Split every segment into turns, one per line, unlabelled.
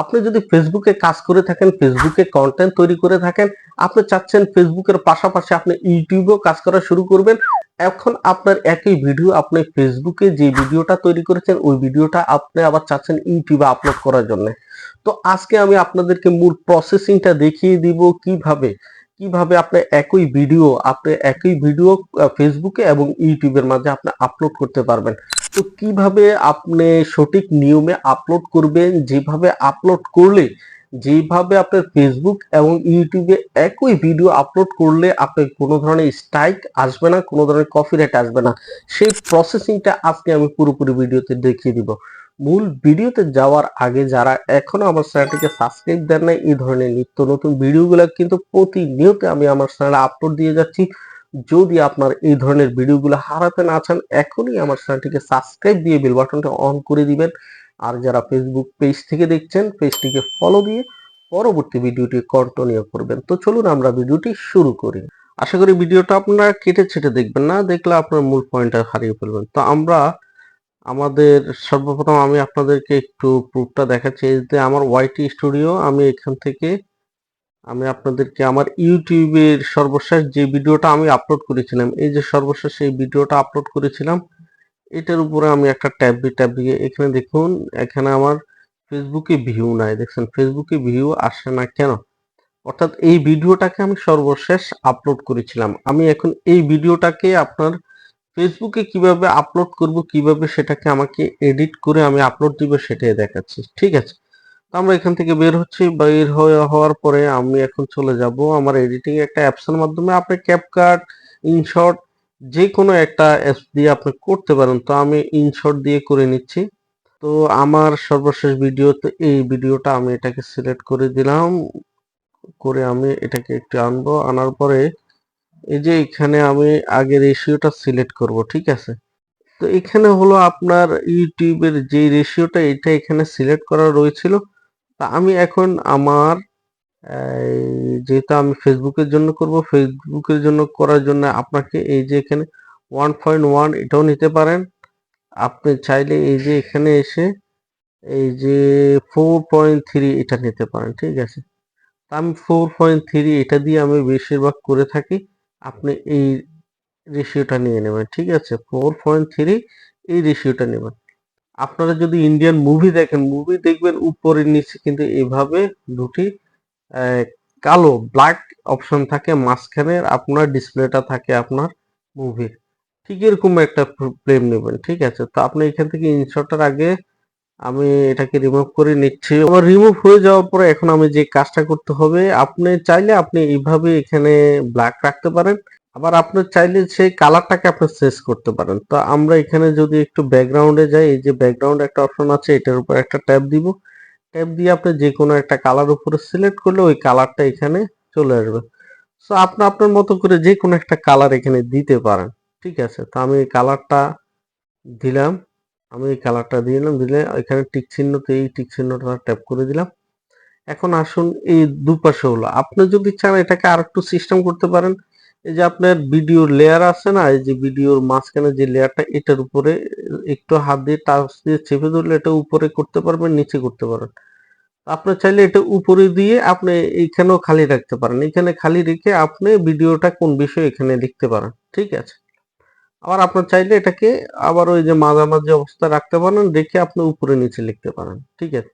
আপনি যদি ফেসবুকে কাজ করে থাকেন ফেসবুকে কন্টেন্ট তৈরি করে থাকেন, আপনি চাচ্ছেন ফেসবুকের পাশাপাশি আপনি ইউটিউবেও কাজ করা শুরু করবেন। এখন আপনার একই ভিডিও আপনি ফেসবুকে যে ভিডিওটা তৈরি করেছেন, ওই ভিডিওটা আপনি আবার চাচ্ছেন ইউটিউবে আপলোড করার জন্য। তো আজকে আমি আপনাদেরকে মূল প্রসেসিংটা দেখিয়ে দিব কীভাবে কীভাবে আপনি একই ভিডিও আপনি একই ভিডিও ফেসবুকে এবং ইউটিউবের মাঝে আপনি আপলোড করতে পারবেন। তো কীভাবে আপনি সঠিক নিয়মে আপলোড করবেন? যেভাবে আপলোড করলে, যেভাবে আপনার ফেসবুক এবং ইউটিউবে একই ভিডিও আপলোড করলে আপনার কোনো ধরনের স্ট্রাইক আসবে না, কোনো ধরনের কপিরাইট আসবে না। সেই প্রসেসিংটা আজকে আমি পুরোপুরি ভিডিওতে দেখিয়ে দিব। মূল ভিডিওতে যাওয়ার আগে যারা এখনও আমার চ্যানেলটিকে সাবস্ক্রাইব দেন নাই, এই ধরনের নিত্য নতুন ভিডিওগুলো কিন্তু প্রতিনিয়ত আমি আমার চ্যানেলে আপলোড দিয়ে যাচ্ছি। যদি আপনার এই ধরনের ভিডিওগুলো হারাতে না চান, এখনই আমার চ্যানেলটিকে সাবস্ক্রাইব দিয়ে বেল বাটনটা অন করে দিবেন। আর যারা ফেসবুক পেজ থেকে দেখছেন পেজটিকে ফলো দিয়ে পরবর্তী ভিডিওটি কন্টিনিউ করবেন। তো চলুন আমরা ভিডিওটি শুরু করি। আশা করি ভিডিওটা আপনারা কেটে ছেটে দেখবেন না, দেখলে আপনার মূল পয়েন্টটা হারিয়ে ফেলবেন। তো আমরা আমাদের সর্বপ্রথম আমি আপনাদেরকে একটু প্রুফটা দেখাচ্ছি। যে আমার ওয়াইটি স্টুডিও আমি এখান থেকে আমি আপনাদেরকে আমার ইউটিউবের সর্বশেষ যে ভিডিওটা আমি আপলোড করেছিলাম, এই যে সর্বশেষ এই ভিডিওটা আপলোড করেছিলাম, এটার উপরে আমি একটা ট্যাব দিয়ে ট্যাব দিয়ে এখানে দেখুন, এখানে আমার ফেসবুকে ভিউ নাই, দেখছেন? ফেসবুকে ভিউ আসে না কেন? অর্থাৎ এই ভিডিওটাকে আমি সর্বশেষ আপলোড করেছিলাম। আমি এখন এই ভিডিওটাকে আপনার ফেসবুকে কীভাবে আপলোড করব, কীভাবে সেটাকে আমাকে এডিট করে আমি আপলোড দিব, সেটাই দেখাচ্ছি। ঠিক আছে? আমরা এখান থেকে বের হচ্ছি। বের হয়ে হওয়ার পরে আমি এখন চলে যাব আমার এডিটিং একটা অ্যাপসের মাধ্যমে। আপনি ক্যাপকাট ইনশর্ট যে কোনো একটা অ্যাপস দিয়ে আপনি করতে পারেন। তো আমি ইনশর্ট দিয়ে করে নিচ্ছি। তো আমার সর্বশেষ ভিডিওতে এই ভিডিওটা আমি এটাকে সিলেক্ট করে দিলাম। করে আমি এটাকে একটু আনব। আনার পরে এই যে এখানে আমি আগে রেশিওটা সিলেক্ট করব, ঠিক আছে? তো এখানে হলো আপনার ইউটিউবের যে রেশিওটা এটা এখানে সিলেক্ট করা রয়েছিল। তা আমি এখন আমার যেহেতু আমি ফেসবুকের জন্য করব ফেসবুকের জন্য করার জন্য আপনাকে এই যে এখানে ওয়ান পয়েন্ট ওয়ান এটাও নিতে পারেন। আপনি চাইলে এই যে এখানে এসে এই যে ফোর পয়েন্ট থ্রি এটা নিতে পারেন, ঠিক আছে? তা আমি ফোর পয়েন্ট থ্রি এটা দিয়ে আমি বেশিরভাগ করে থাকি। আপনি এই রেশিওটা নিয়ে নেবেন, ঠিক আছে? ফোর পয়েন্ট থ্রি এই রেশিওটা নেবেন। আপনারা যদি ইন্ডিয়ান মুভি দেখেন মুভি দেখবেন উপরে নিচে কিন্তু এভাবে দুটি কালো ব্ল্যাক অপশন থাকে মাঝখানের আপনার ডিসপ্লেটা থাকে আপনার মুভির ঠিক এরকম একটা ফ্রেম নেবেন, ঠিক আছে? তো আপনি এখান থেকে ইনশটের আগে আমি এটাকে রিমুভ করে নিচ্ছি। আমার রিমুভ হয়ে যাওয়ার পরে এখন আমি যে কাজটা করতে হবে, আপনি চাইলে আপনি এইভাবে এখানে ব্ল্যাক রাখতে পারেন। আবার আপনি চাইলে সেই কালারটাকে আপনি চেঞ্জ করতে পারেন। তো আমরা এখানে যদি একটু ব্যাকগ্রাউন্ডে যাই, এই যে ব্যাকগ্রাউন্ড একটা অপশন আছে, এটার উপর একটা ট্যাব দিব। ট্যাব দিয়ে আপনি যে কোনো একটা কালার উপরে সিলেক্ট করলে ওই কালারটা এখানে চলে আসবে। সো আপনি আপনার মতো করে যে কোনো একটা কালার এখানে দিতে পারেন। ঠিক আছে? তো আমি এই কালারটা দিলাম। আমি এই কালারটা দিলাম, দিলে এখানে টিক চিহ্নতে এই টিক চিহ্নটা ট্যাপ করে দিলাম। এখন আসুন এই দুপাশে হলো। আপনি যদি চান এটাকে আর একটু সিস্টেম করতে পারেন। এই যে আপনার ভিডিওর লেয়ার আছে না, এই যে ভিডিওর মাঝখানে যে লেয়ারটা এটার উপরে একটু হাত দিয়ে টাচ দিয়ে চেপে ধরলে এটা উপরে করতে পারবেন, নিচে করতে পারেন আপনি চাইলে এটা উপরে দিয়ে আপনি এইখানেও খালি রাখতে পারেন। এখানে খালি রেখে আপনি ভিডিওটা কোন বিষয়ে এখানে লিখতে পারেন, ঠিক আছে? আবার আপনার চাইলে এটাকে আবার ওই যে মাঝামাঝি অবস্থা রাখতে পারেন, রেখে আপনি উপরে নিচে লিখতে পারেন, ঠিক আছে?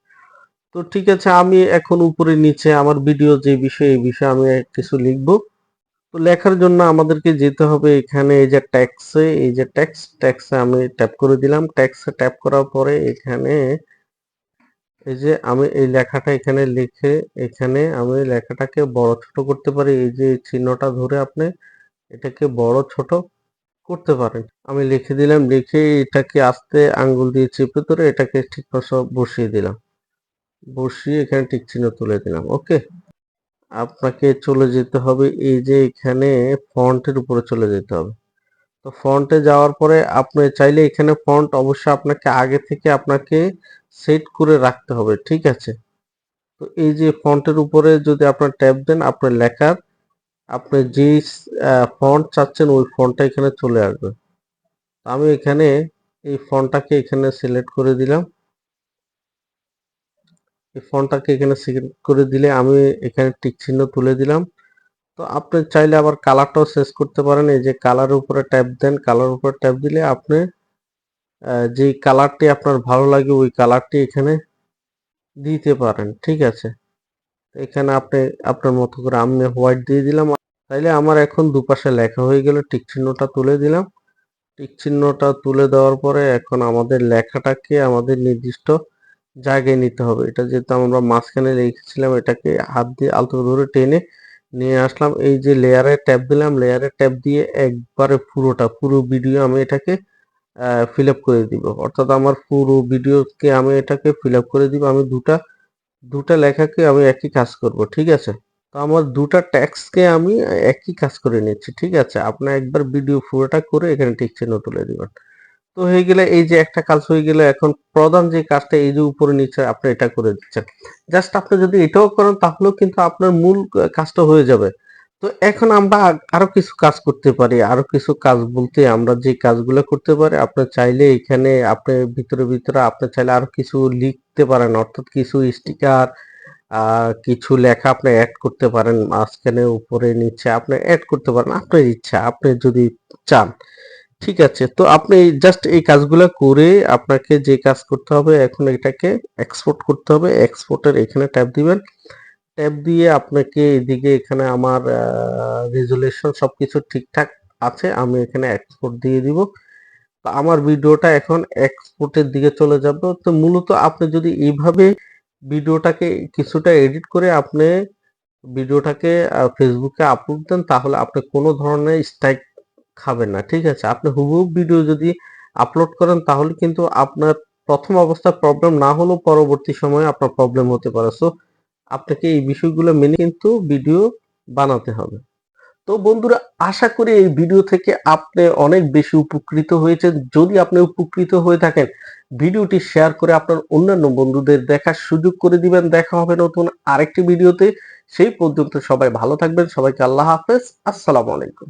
তো ঠিক আছে, আমি এখন উপরে নিচে আমার ভিডিও যে বিষয়ে, এই বিষয়ে আমি কিছু লিখব। তো লেখার জন্য আমাদেরকে যেতে হবে এখানে এই যে ট্যাক্সে এই যে ট্যাক্স ট্যাক্সে আমি ট্যাপ করে দিলাম। ট্যাক্সে ট্যাপ করার পরে এখানে এই যে আমি এই লেখাটা এখানে লিখে এখানে আমি লেখাটাকে বড় ছোট করতে পারি। এই যে চিহ্নটা ধরে আপনি এটাকে বড় ছোট করতে পারেন। আমি লিখে দিলাম, লিখে এটাকে আস্তে আঙ্গুল দিয়ে চেপে ধরে এটাকে ঠিক বসিয়ে দিলাম। বসিয়ে এখানে টিক চিহ্ন তুলে দিলাম ওকে আপনাকে চলে যেতে হবে এই যে এখানে ফন্টের উপরে চলে যেতে হবে। তো ফন্টে যাওয়ার পরে আপনি চাইলে এখানে ফন্ট অবশ্যই আপনাকে আগে থেকে আপনাকে সেট করে রাখতে হবে, ঠিক আছে? তো এই যে ফন্টের উপরে যদি আপনার ট্যাব দেন, আপনার লেখার, আপনি যে ফন্ট চাচ্ছেন ওই ফন্টটা এখানে চলে আসবে। আমি এখানে এই ফন্টটাকে এখানে সিলেক্ট করে দিলাম। এই ফন্টটাকে এখানে সিলেক্ট করে দিলে আমি এখানে টিক চিহ্ন তুলে দিলাম। তো আপনি চাইলে আবার কালারটাও চেঞ্জ করতে পারেন। এই যে কালারের উপরে ট্যাপ দেন, কালার উপরে ট্যাপ দিলে আপনি যে কালারটি আপনার ভালো লাগে ওই কালারটি এখানে দিতে পারেন। ঠিক আছে? এখানে আপনি, আপনার মতো করে আমি হোয়াইট দিয়ে দিলাম। তাইলে আমার এখন দুপাশে লেখা হয়ে গেল, টিক চিহ্নটা তুলে দিলাম। টিক চিহ্নটা তুলে দেওয়ার পরে এখন আমাদের লেখাটাকে আমাদের নির্দিষ্ট জায়গায় নিতে হবে। এটা যেহেতু আমরা মাঝখানে লিখেছিলাম এটাকে হাত দিয়ে আলতো ধরে টেনে নিয়ে আসলাম। এই যে লেয়ারে ট্যাপ দিলাম লেয়ারে ট্যাপ দিয়ে একবারে পুরোটা, পুরো ভিডিও আমি এটাকে ফিল আপ করে দিব। অর্থাৎ আমার পুরো ভিডিওকে আমি এটাকে ফিল আপ করে দিব। আমি দুটা দুটা লেখাকে আমি একই কাজ করব, ঠিক আছে? তো আমার দুটা ট্যাক্সকে আমি একই কাজ করে নিচ্ছি, ঠিক আছে? আপনার একবার ভিডিও পুরোটা করে এখানে টিক চিহ্ন তুলে দিবেন। তো হয়ে গেলে এই যে একটা কাজ হয়ে গেলে এখন প্রধান যে কাজটা এই যে উপরে নিচে আপনি এটা করে দিচ্ছেন। জাস্ট আপনি যদি এটাও করেন তাহলেও কিন্তু আপনার মূল কাজটা হয়ে যাবে। তো এখন আমরা আরও কিছু কাজ করতে পারি, আরও কিছু কাজ বলতে আমরা যে কাজগুলো করতে পারি, আপনি চাইলে এখানে আপনি ভিতরে ভিতরে আপনি চাইলে আরও কিছু লিখতে পারেন, অর্থাৎ কিছু স্টিকার কিছু লেখা আপনি অ্যাড করতে পারেন, মাঝখানে, উপরে, নিচে আপনি অ্যাড করতে পারেন, আপনার ইচ্ছা, আপনি যদি চান। ঠিক আছে, তো আপনি জাস্ট এই কাজগুলো করে আপনাকে যে কাজ করতে হবে, এখন এটাকে এক্সপোর্ট করতে হবে। এক্সপোর্টের এখানে ট্যাপ দিবেন। ট্যাপ দিয়ে আপনাকে এদিকে এখানে আমার রেজুলেশন সবকিছু ঠিকঠাক আছে, আমি এখানে এক্সপোর্ট দিয়ে দিব। তো আমার ভিডিওটা এখন এক্সপোর্টের দিকে চলে যাবে। তো মূলত আপনি যদি এইভাবে ভিডিওটাকে কিছুটা এডিট করে আপনি ভিডিওটাকে ফেসবুকে আপলোড দেন, তাহলে আপনি কোনো ধরনের স্ট্রাইক খাবেন না, ঠিক আছে? আপনি হুবহু ভিডিও যদি আপলোড করেন, তাহলে কিন্তু আপনার প্রথম অবস্থায় প্রবলেম না হলেও পরবর্তী সময়ে আপনার প্রবলেম হতে পারে। সো আপনাকে এই বিষয়গুলো মেনে কিন্তু ভিডিও বানাতে হবে। তো বন্ধুরা, আশা করি এই ভিডিও থেকে আপনি অনেক বেশি উপকৃত হয়েছেন। যদি আপনি উপকৃত হয়ে থাকেন ভিডিওটি শেয়ার করে আপনার অন্যান্য বন্ধুদের দেখার সুযোগ করে দিবেন। দেখা হবে নতুন আরেকটি ভিডিওতে সেই পর্যন্ত সবাই ভালো থাকবেন। সবাইকে আল্লাহ হাফেজ। আসসালামু আলাইকুম।